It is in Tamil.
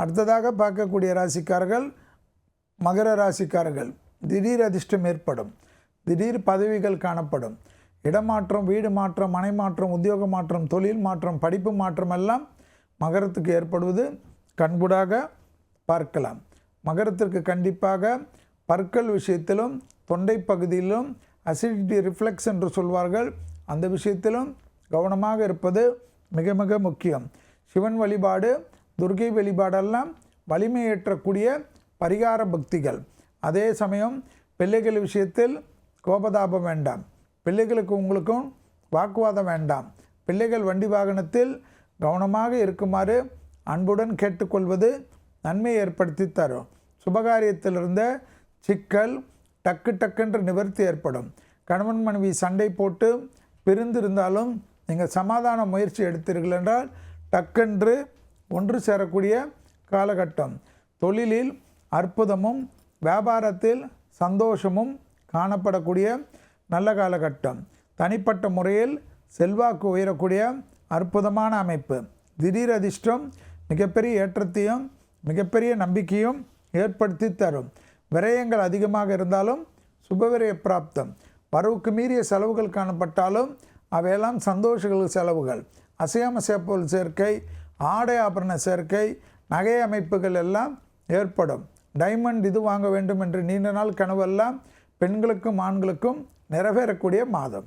அடுத்ததாக பார்க்கக்கூடிய ராசிக்காரர்கள் மகர ராசிக்காரர்கள். திடீர் அதிர்ஷ்டம் ஏற்படும். திடீர் பதவிகள் காணப்படும். இடமாற்றம் வீடு மாற்றம் மனை மாற்றம் உத்தியோக மாற்றம் தொழில் மாற்றம் படிப்பு மாற்றம் எல்லாம் மகரத்துக்கு ஏற்படுவது கண்கூடாக பார்க்கலாம். மகரத்திற்கு கண்டிப்பாக பற்கள் விஷயத்திலும் தொண்டை பகுதியிலும் அசிடிட்டி ரிஃப்ளெக்ஸ் என்று சொல்வார்கள். அந்த விஷயத்திலும் கவனமாக இருப்பது மிக மிக முக்கியம். சிவன் வழிபாடு துர்கை வழிபாடெல்லாம் வலிமையேற்றக்கூடிய பரிகார பக்திகள். அதே சமயம் பிள்ளைகள் விஷயத்தில் கோபதாபம் வேண்டாம். பிள்ளைகளுக்கு உங்களுக்கும் வாக்குவாதம் வேண்டாம். பிள்ளைகள் வண்டி வாகனத்தில் கவனமாக இருக்குமாறு அன்புடன் கேட்டுக்கொள்வது நன்மை ஏற்படுத்தி தரும். சுபகாரியத்தில் இருந்த சிக்கல் டக்கு டக்குன்ற நிவர்த்தி ஏற்படும். கணவன் மனைவி சண்டை போட்டு பிரிந்திருந்தாலும் நீங்கள் சமாதான முயற்சி எடுத்தீர்கள் என்றால் டக்கென்று ஒன்று சேரக்கூடிய காலகட்டம். தொழிலில் அற்புதமும் வியாபாரத்தில் சந்தோஷமும் காணப்படக்கூடிய நல்ல காலகட்டம். தனிப்பட்ட முறையில் செல்வாக்கு உயரக்கூடிய அற்புதமான அமைப்பு. திடீர் அதிர்ஷ்டம் மிகப்பெரிய ஏற்றத்தையும் மிகப்பெரிய நம்பிக்கையும் ஏற்படுத்தி தரும். விரயங்கள் அதிகமாக இருந்தாலும் சுபவிரய பிராப்தம். வரவுக்கு மீறிய செலவுகள் காணப்பட்டாலும் அவையெல்லாம் சந்தோஷங்கள் செலவுகள். அசையாம சேப்பல் சேர்க்கை ஆடை ஆபரண சேர்க்கை நகை அமைப்புகள் எல்லாம் ஏற்படும். டைமண்ட் இது வாங்க வேண்டும் என்று நீண்ட நாள் கனவெல்லாம் பெண்களுக்கும் ஆண்களுக்கும் நிறைவேறக்கூடிய மாதம்.